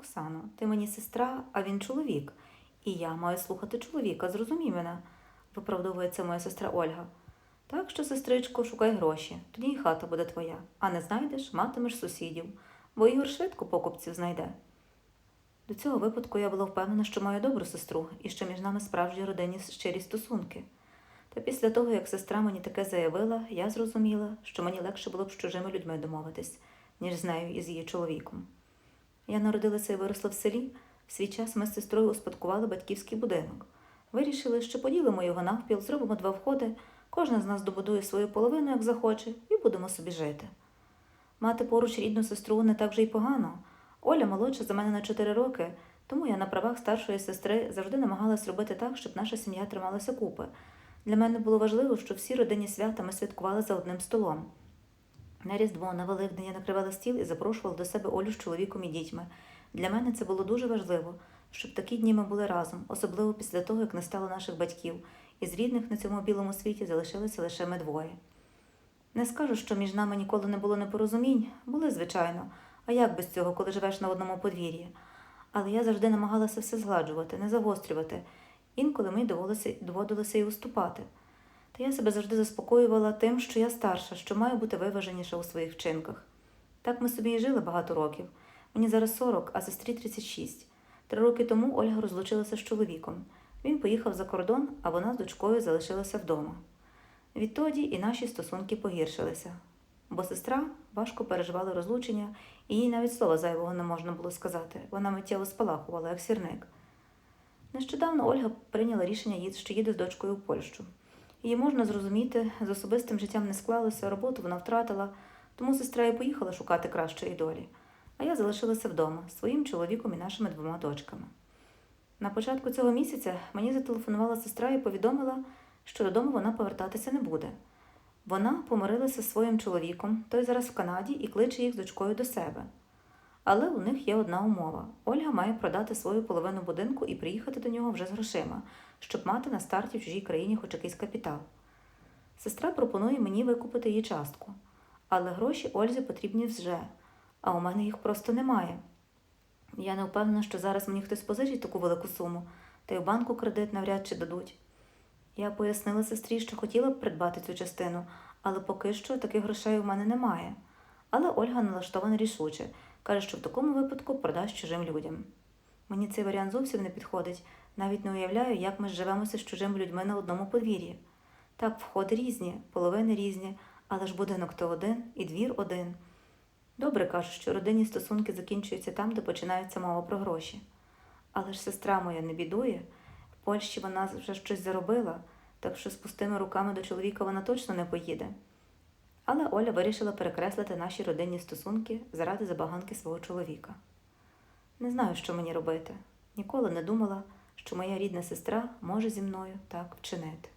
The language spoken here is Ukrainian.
Оксано, ти мені сестра, а він чоловік. І я маю слухати чоловіка, зрозумій мене, виправдовується моя сестра Ольга. Так що, сестричко, шукай гроші, тоді і хата буде твоя, а не знайдеш, матимеш сусідів, бо Ігор швидко покупців знайде. До цього випадку я була впевнена, що маю добру сестру і що між нами справжні родинні щирі стосунки. Та після того, як сестра мені таке заявила, я зрозуміла, що мені легше було б з чужими людьми домовитись, ніж з нею і з її чоловіком. Я народилася і виросла в селі. В свій час ми з сестрою успадкували батьківський будинок. Вирішили, що поділимо його навпіл, зробимо два входи, кожна з нас добудує свою половину, як захоче, і будемо собі жити. Мати поруч рідну сестру не так вже й погано. Оля молодша за мене на 4 роки, тому я на правах старшої сестри завжди намагалась робити так, щоб наша сім'я трималася купи. Для мене було важливо, що всі родинні свята ми святкували за одним столом. На Різдво, на Великдень накривала стіл і запрошувала до себе Олю з чоловіком і дітьми. Для мене це було дуже важливо, щоб такі дні ми були разом, особливо після того, як не стало наших батьків, і з рідних на цьому білому світі залишилися лише ми двоє. Не скажу, що між нами ніколи не було непорозумінь, були, звичайно, а як без цього, коли живеш на одному подвір'ї. Але я завжди намагалася все згладжувати, не загострювати. Інколи мені доводилося, доводилося і уступати. Та я себе завжди заспокоювала тим, що я старша, що маю бути виваженіша у своїх вчинках. Так ми собі і жили багато років. Мені зараз 40, а сестрі 36. Три роки тому Ольга розлучилася з чоловіком. Він поїхав за кордон, а вона з дочкою залишилася вдома. Відтоді і наші стосунки погіршилися, бо сестра важко переживала розлучення, і їй навіть слова зайвого не можна було сказати. Вона миттєво спалахувала, як сірник. Нещодавно Ольга прийняла рішення, що їде з дочкою в Польщу. Її можна зрозуміти, з особистим життям не склалося, роботу вона втратила, тому сестра і поїхала шукати кращої долі. А я залишилася вдома з своїм чоловіком і нашими двома дочками. На початку цього місяця мені зателефонувала сестра і повідомила, що додому вона повертатися не буде. Вона помирилася зі своїм чоловіком, той зараз в Канаді і кличе їх з дочкою до себе. Але у них є одна умова: Ольга має продати свою половину будинку і приїхати до нього вже з грошима, щоб мати на старті в чужій країні хоч якийсь капітал. Сестра пропонує мені викупити її частку, але гроші Ользі потрібні вже, а у мене їх просто немає. Я не впевнена, що зараз мені хтось позичить таку велику суму, та й в банку кредит навряд чи дадуть. Я пояснила сестрі, що хотіла б придбати цю частину, але поки що таких грошей у мене немає. Але Ольга налаштована рішуче, каже, що в такому випадку продасть чужим людям. Мені цей варіант зовсім не підходить, навіть не уявляю, як ми живемося з чужими людьми на одному подвір'ї. Так, входи різні, половини різні, але ж будинок то один і двір один. Добре кажуть, що родинні стосунки закінчуються там, де починається мова про гроші. Але ж сестра моя не бідує. В Польщі вона вже щось заробила, так що з пустими руками до чоловіка вона точно не поїде. Але Оля вирішила перекреслити наші родинні стосунки заради забаганки свого чоловіка. Не знаю, що мені робити. Ніколи не думала, що моя рідна сестра може зі мною так вчинити.